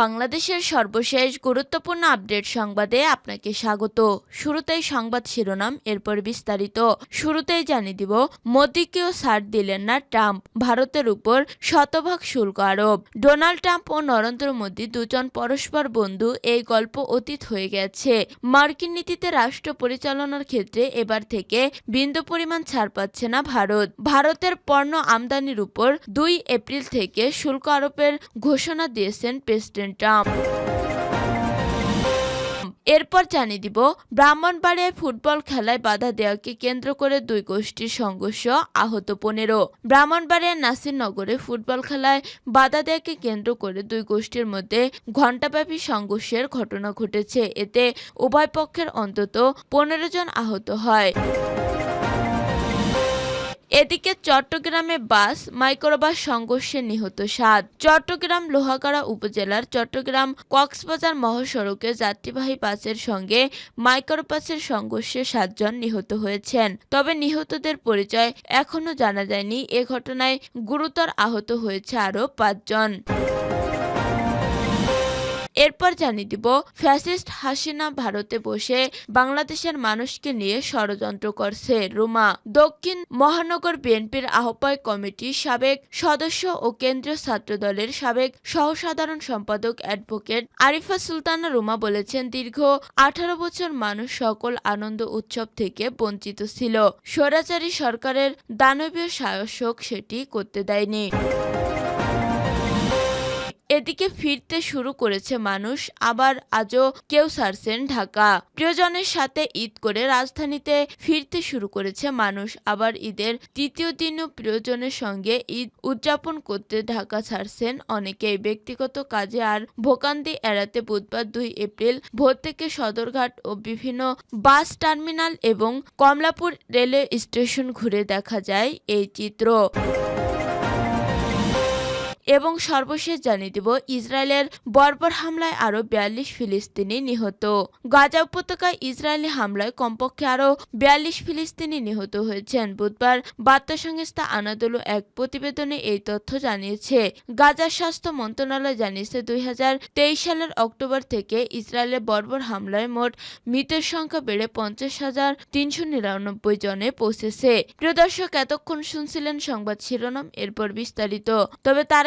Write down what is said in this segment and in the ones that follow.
বাংলাদেশের সর্বশেষ গুরুত্বপূর্ণ আপডেট সংবাদে আপনাকে স্বাগত। শুরুতেই সংবাদ শিরোনাম, এরপর বিস্তারিত। শুরুতেই জানিয়ে দিব, মোদিকেও ছাড় দিলেন না ট্রাম্প। ভারতের উপর শতভাগ শুল্ক আরোপ। ডোনাল্ড ট্রাম্প ও নরেন্দ্র মোদী দুজন পরস্পর বন্ধু, এই গল্প অতীত হয়ে গেছে। মার্কিন নীতিতে রাষ্ট্র পরিচালনার ক্ষেত্রে এবার থেকে বিন্দু পরিমাণ ছাড় পাচ্ছে না ভারত। ভারতের পণ্য আমদানির উপর দুই এপ্রিল থেকে শুল্ক আরোপের ঘোষণা দিয়েছেন প্রেসিডেন্ট ট্রাম্প এরপর জানিয়ে দিব, ব্রাহ্মণবাড়িয়ায় ফুটবল খেলায় বাধা দেওয়াকে কেন্দ্র করে দুই গোষ্ঠীর সংঘর্ষ আহত পনেরো। ব্রাহ্মণবাড়িয়ার নাসিরনগরে ফুটবল খেলায় বাধা দেওয়াকে কেন্দ্র করে দুই গোষ্ঠীর মধ্যে ঘণ্টাব্যাপী সংঘর্ষের ঘটনা ঘটেছে। এতে উভয় পক্ষের অন্তত পনেরো জন আহত হয়। এদিকে চট্টগ্রামে বাস, মাইক্রোবাস সংঘর্ষে নিহত সাত। চট্টগ্রাম লোহাগাড়া উপজেলার চট্টগ্রাম কক্সবাজার মহাসড়কে যাত্রীবাহী বাসের সঙ্গে মাইক্রোবাসের সংঘর্ষে সাতজন নিহত হয়েছেন। তবে নিহতদের পরিচয় এখনও জানা যায়নি। এ ঘটনায় গুরুতর আহত হয়েছে আরও পাঁচজন। এরপর জানিয়ে দিব, ফ্যাসিস্ট হাসিনা ভারতে বসে বাংলাদেশের মানুষকে নিয়ে ষড়যন্ত্র করছে রুমা। দক্ষিণ মহানগর বিএনপির আহ্বায়ক কমিটির সাবেক সদস্য ও কেন্দ্রীয় ছাত্রদলের সাবেক সহসাধারণ সম্পাদক অ্যাডভোকেট আরিফা সুলতানা রুমা বলেছেন, দীর্ঘ আঠারো বছর মানুষ সকল আনন্দ উৎসব থেকে বঞ্চিত ছিল। স্বৈরাচারী সরকারের দানবীয় শাসক সেটি করতে দেয়নি। এদিকে ফিরতে শুরু করেছে মানুষ, আবার আজও কেউ ছাড়ছেন ঢাকা। প্রিয়জনের সাথে ঈদ করে রাজধানীতে ফিরতে শুরু করেছে মানুষ, আবার ঈদের তৃতীয় দিনও প্রিয়জনের সঙ্গে ঈদ উদযাপন করতে ঢাকা ছাড়ছেন অনেকেই। ব্যক্তিগত কাজে আর ভোগান্তি এড়াতে বুধবার দুই এপ্রিল ভোর থেকে সদরঘাট ও বিভিন্ন বাস টার্মিনাল এবং কমলাপুর রেলওয়ে স্টেশন ঘুরে দেখা যায় এই চিত্র। এবং সর্বশেষ জানিয়ে দেব, ইসরায়েলের বর্বর হামলায় আরও বিয়াল্লিশ ফিলিস্তিনি নিহত। গাজা উপত্যকায় ইসরায়েলি হামলায় কমপক্ষে আরও বিয়াল্লিশ ফিলিস্তিনি নিহত হয়েছেন। বুধবার বার্তা সংস্থা আনাদোলু এক প্রতিবেদনে এই তথ্য জানিয়েছে। গাজার স্বাস্থ্য মন্ত্রণালয় জানিয়েছে, দুই হাজার তেইশ সালের অক্টোবর থেকে ইসরায়েলের বর্বর হামলায় মোট মৃতের সংখ্যা বেড়ে পঞ্চাশ হাজার তিনশো নিরানব্বই জনে পৌঁছেছে। প্রিয় দর্শক, এতক্ষণ শুনছিলেন সংবাদ শিরোনাম, এরপর বিস্তারিত। তবে তার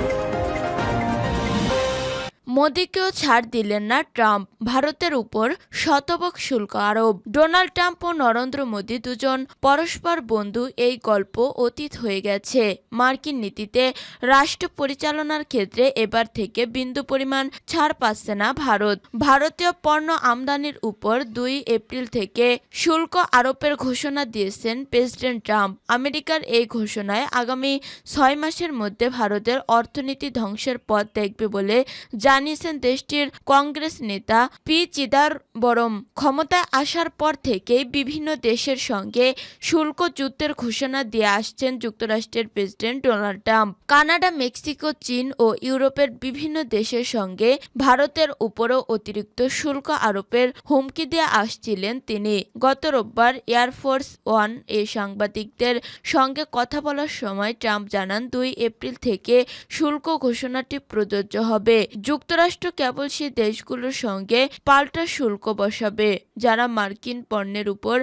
মোদীকেও ছাড় দিলেন না ট্রাম্প। ভারতের উপর শতভাগ শুল্ক আরোপ। ডোনাল্ড ট্রাম্প ও নরেন্দ্র মোদী দুজন পরস্পর বন্ধু এই গল্প অতীত হয়ে গেছে। মার্কিন নীতিতে রাষ্ট্র পরিচালনার ক্ষেত্রে এবার থেকে বিন্দু পরিমাণ ছাড় পাচ্ছে না ভারত। ভারতীয় পণ্য আমদানির উপর দুই এপ্রিল থেকে শুল্ক আরোপের ঘোষণা দিয়েছেন প্রেসিডেন্ট ট্রাম্প। আমেরিকার এই ঘোষণায় আগামী ছয় মাসের মধ্যে ভারতের অর্থনীতি ধ্বংসের পথ দেখবে বলে জানিয়েছেন দেশটির কংগ্রেস নেতা পি চিদারবরম ক্ষমতায় আসার পর থেকেই বিভিন্ন দেশের সঙ্গে শুল্ক যুদ্ধের ঘোষণা দিয়ে আসছেন যুক্তরাষ্ট্রের president Donald Trump. Canada, Mexico, চীন ও ইউরোপের বিভিন্ন দেশের সঙ্গে ভারতের উপরও অতিরিক্ত শুল্ক আরোপের হুমকি দিয়ে আসছিলেন তিনি। গত রোববার এয়ারফোর্স ওয়ান এ সাংবাদিকদের সঙ্গে কথা বলার সময় ট্রাম্প জানান, দুই এপ্রিল থেকে শুল্ক ঘোষণাটি প্রযোজ্য হবে। যুক্তরাষ্ট্র কেবল সেই দেশগুলোর সঙ্গে পাল্টা শুল্ক বসাবে, যারা মার্কিন পণ্যের উপর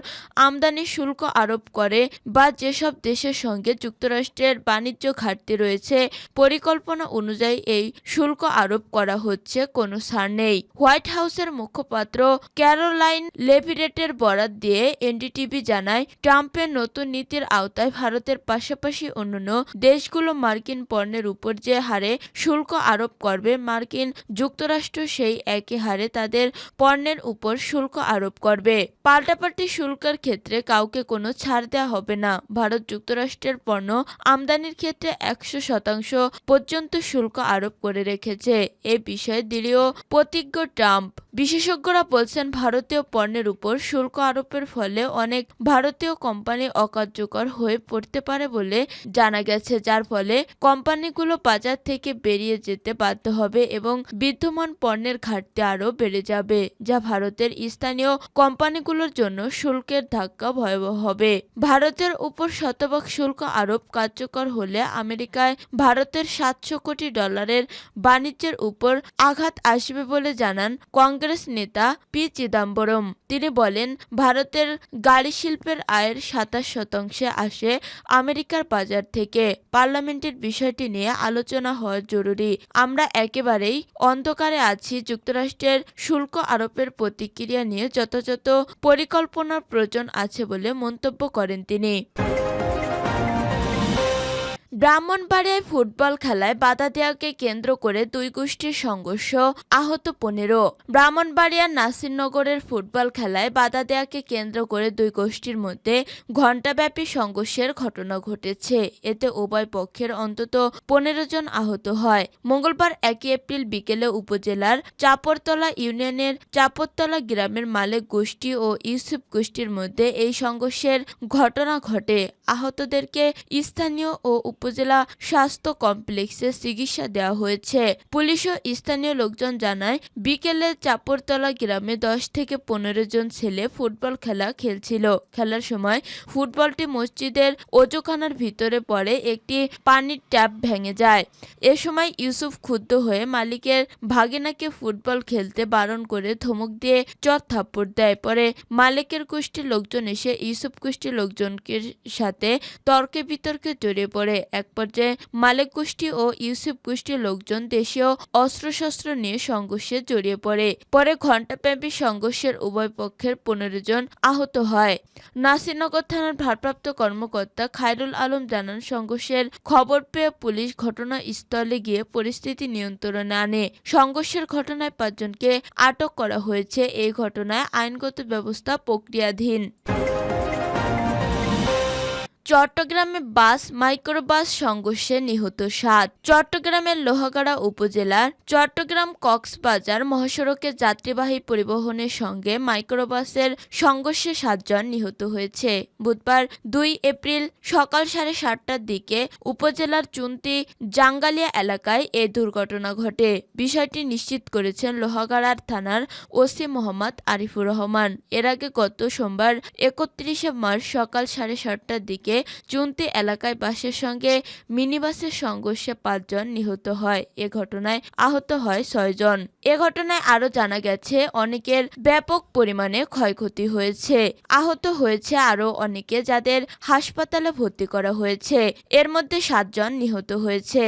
আমদানি শুল্ক আরোপ করে বা যেসব দেশের সঙ্গে যুক্তরাষ্ট্রের বাণিজ্য ঘাটতি রয়েছে, পরিকল্পনা অনুযায়ী এই শুল্ক আরোপ করা হচ্ছে, কোনো ছাড় নেই। হোয়াইট হাউসের মুখপাত্র ক্যারোলাইন লেভিরেটের বরাত দিয়ে এনডিটিভি জানায়, ট্রাম্পের নতুন নীতির আওতায় ভারতের পাশাপাশি অন্যান্য দেশগুলো মার্কিন পণ্যের উপর যে হারে শুল্ক আরোপ করবে, মার্কিন যুক্তরাষ্ট্র সেই একই হারে তাদের পণ্যের উপর শুল্ক আরোপ করবে। পাল্টাপাল্টি শুল্কের ক্ষেত্রে কাউকে কোনো ছাড় দেওয়া হবে না। ভারত যুক্তরাষ্ট্রের পণ্য আমদানির ক্ষেত্রে একশো শতাংশ পর্যন্ত শুল্ক আরোপ করে রেখেছে। এ বিষয়ে দৃঢ় প্রতিজ্ঞ ট্রাম্প। বিশেষজ্ঞরা বলছেন, ভারতীয় পণ্যের উপর শুল্ক আরোপের ফলে অনেক ভারতীয় কোম্পানি অকার্যকর হয়ে পড়তে পারে বলে জানা গেছে, যার ফলে কোম্পানিগুলো বাজার থেকে বেরিয়ে যেতে বাধ্য হবে এবং বিদ্যমান পণ্যের ঘাটতি আরও বেড়ে যাবে, যা ভারতের স্থানীয় কোম্পানিগুলোর জন্য শুল্কের ধাক্কা ভয়াবহ হবে। ভারতের উপর শতভাগ শুল্ক আরোপ কার্যকর হলে আমেরিকায় ভারতের সাতশো কোটি ডলারের বাণিজ্যের উপর আঘাত আসবে বলে জানান কংগ্রেস নেতা পি চিদম্বরম। তিনি বলেন, ভারতের গাড়ি শিল্পের আয়ের সাতাশ শতাংশে আসে আমেরিকার বাজার থেকে। পার্লামেন্টের বিষয়টি নিয়ে আলোচনা হওয়া জরুরি। আমরা একেবারেই অন্ধকারে আছি, যুক্তরাষ্ট্রের শুল্ক আরোপের প্রতিক্রিয়া নিয়ে যথাযথ পরিকল্পনার প্রয়োজন আছে বলে মন্তব্য করেন তিনি। ব্রাহ্মণবাড়িয়ায় ফুটবল খেলায় বাধা দেওয়াকে কেন্দ্র করে দুই গোষ্ঠীর সংঘর্ষ আহত পনেরো। ব্রাহ্মণবাড়িয়ার নাসিরনগরের ফুটবল খেলায় বাধা দেওয়াকে কেন্দ্র করে দুই গোষ্ঠীর মধ্যে ঘণ্টাব্যাপী সংঘর্ষের ঘটনা ঘটেছে। এতে উভয় পক্ষের অন্তত পনেরো জন আহত হয়। মঙ্গলবার একই এপ্রিল বিকেলে উপজেলার চাপরতলা ইউনিয়নের চাপরতলা গ্রামের মালিক গোষ্ঠী ও ইউসুফ গোষ্ঠীর মধ্যে এই সংঘর্ষের ঘটনা ঘটে। আহতদেরকে স্থানীয় ও উপজেলা স্বাস্থ্য কমপ্লেক্সে চিকিৎসা দেওয়া হয়েছে। পুলিশ ও স্থানীয় লোকজন জানায়, বিকেলে চাপরতলা গ্রামে দশ থেকে পনেরো জন ছেলে ফুটবল খেলা খেলছিল। খেলার সময় ফুটবলটি মসজিদের অজুখানার ভিতরে পড়ে একটি পানির ট্যাপ ভেঙে যায়। এ সময় ইউসুফ ক্ষুব্ধ হয়ে মালিকের ভাগিনাকে ফুটবল খেলতে বারণ করে ধমক দিয়ে চর থাপ্পড় দেয়। পরে মালিকের গোষ্ঠীর লোকজন এসে, ইউসুফ গোষ্ঠীর লোকজনকে সাথে তর্কে বিতর্কে জড়িয়ে পড়ে। এক পর্যায়ে মালিক গোষ্ঠী ও ইউসুফ গোষ্ঠীর লোকজন দেশীয় অস্ত্রশস্ত্র নিয়ে সংঘর্ষে জড়িয়ে পড়ে। পরে ঘণ্টাব্যাপী সংঘর্ষের উভয় পক্ষের পনেরো জন আহত হয়। নাসিরনগর থানার ভারপ্রাপ্ত কর্মকর্তা খায়রুল আলম জানান, সংঘর্ষের খবর পেয়ে পুলিশ ঘটনাস্থলে গিয়ে পরিস্থিতি নিয়ন্ত্রণে আনে। সংঘর্ষের ঘটনায় পাঁচজনকে আটক করা হয়েছে। এই ঘটনায় আইনগত ব্যবস্থা প্রক্রিয়াধীন। চট্টগ্রামে বাস, মাইক্রোবাস সংঘর্ষে নিহত সাত। চট্টগ্রামের লোহাগাড়া উপজেলার চট্টগ্রাম কক্সবাজার মহাসড়কে যাত্রীবাহী পরিবহনের সঙ্গে মাইক্রোবাসের সংঘর্ষে সাতজন নিহত হয়েছে। বুধবার দুই এপ্রিল সকাল সাড়ে সাতটার দিকে উপজেলার চুন্তি জাঙ্গালিয়া এলাকায় এ দুর্ঘটনা ঘটে। বিষয়টি নিশ্চিত করেছেন লোহাগাড়ার থানার ওসি মোহাম্মদ আরিফুর রহমান। এর আগে গত সোমবার একত্রিশে মার্চ সকাল সাড়ে সাতটার দিকে চুন্তি এলাকায় বাসের সঙ্গে মিনিবাসের সংঘর্ষে পাঁচজন নিহত হয়। এ ঘটনায় আহত হয় ছয়জন। এ ঘটনায় আরও জানা গেছে, অনেকের ব্যাপক পরিমাণে ক্ষয়ক্ষতি হয়েছে। আহত হয়েছে আরও অনেকে যাদের হাসপাতালে ভর্তি করা হয়েছে। এর মধ্যে সাতজন নিহত হয়েছে।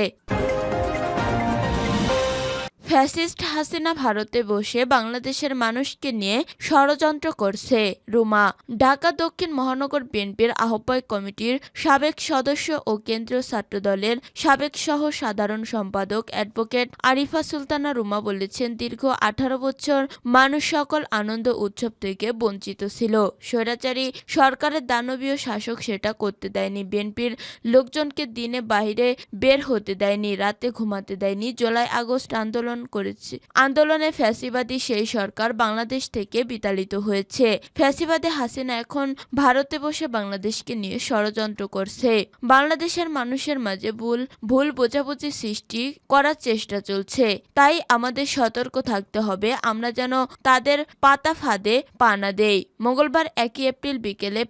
ফ্যাসিস্ট হাসিনা ভারতে বসে বাংলাদেশের মানুষকে নিয়ে ষড়যন্ত্র করছে। রুমা, ঢাকা দক্ষিণ মহানগর বিএনপির আহ্বায়ক কমিটির সাবেক সদস্য ও কেন্দ্রীয় ছাত্রদলের সাবেক সহ সাধারণ সম্পাদক অ্যাডভোকেট আরিফা সুলতানা রুমা বলেছেন, দীর্ঘ আঠারো বছর মানুষ সকল আনন্দ উৎসব থেকে বঞ্চিত ছিল। স্বৈরাচারী সরকারের দানবীয় শাসক সেটা করতে দেয়নি, বিএনপির লোকজনকে দিনে বাইরে বের হতে দেয়নি, রাতে ঘুমাতে দেয়নি, জুলাই আগস্ট আন্দোলন করেছে। আন্দোলনে ফ্যাসিবাদী সেই সরকার বাংলাদেশ থেকে বিতাড়িত হয়েছে। ফ্যাসিবাদী হাসিনা এখন ভারতে বসে বাংলাদেশকে নিয়ে ষড়যন্ত্র করছে। বাংলাদেশের মানুষের মাঝে ভুল ভুল বোঝাবুঝি সৃষ্টি করার চেষ্টা চলছে। তাই আমাদের সতর্ক থাকতে হবে, আমরা যেন তাদের পাতা ফাঁদে পা না দেই। মঙ্গলবার একই এপ্রিল বিকেলে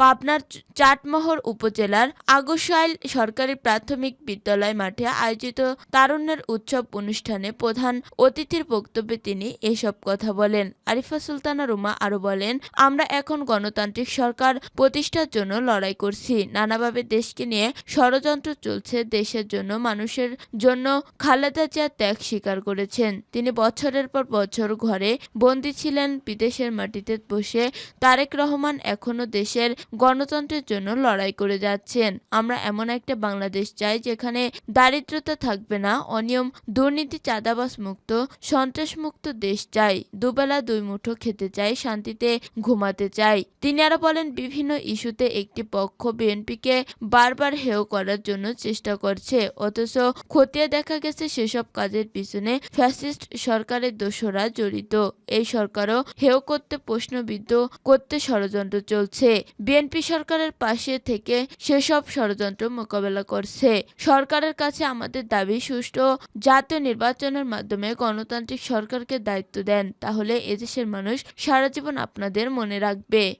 পাবনার চাটমোহর উপজেলার আগসাইল সরকারি প্রাথমিক বিদ্যালয় মাঠে আয়োজিত তারুণ্যের উৎসব অনুষ্ঠানে প্রধান অতিথির বক্তব্যে তিনি এসব কথা বলেন। আরিফা সুলতানা রুমা আরও বলেন, আমরা এখন গণতান্ত্রিক সরকার প্রতিষ্ঠার জন্য লড়াই করছি। নানাভাবে দেশকে নিয়ে ষড়যন্ত্র চলছে, দেশের জন্য মানুষের জন্য খালেদা জিয়া ত্যাগ স্বীকার করেছেন। তিনি বছরের পর বছর ঘরে বন্দী ছিলেন, বিদেশের মাটিতে বসে তারেক রহমান এখনও দেশের গণতন্ত্রের জন্য লড়াই করে যাচ্ছেন। আমরা এমন একটা বাংলাদেশ চাই যেখানে দারিদ্রতা থাকবে না, অনিয়ম, দুর্নীতি, চাঁদাবাজ চাঁদাবাস মুক্ত সন্ত্রাস মুক্ত দেশ চাই। দুবেলা দুই মুঠো খেতে চাই, শান্তিতে ঘুমাতে চাই। তিনি আরও বলেন, বিভিন্ন ইস্যুতে একটি পক্ষ বিএনপিকে বারবার হেয় করার জন্য চেষ্টা করছে। অথচ খতিয়ে দেখা গেছে, সেসব কাজের পিছনে ফ্যাসিস্ট সরকারের দোষরা জড়িত। এই সরকারও হেয় করতে প্রশ্নবিদ্ধ করতে ষড়যন্ত্র চলছে। বিএনপি সরকারের পাশে থেকে সেসব ষড়যন্ত্র মোকাবেলা করছে। সরকারের কাছে আমাদের দাবি, সুষ্ঠু জাতীয় নির্বাচনের মাধ্যমে গণতান্ত্রিক সরকারকে দায়িত্ব দেন তাহলে এদেশের মানুষ সারা জীবন আপনাদের মনে রাখবে।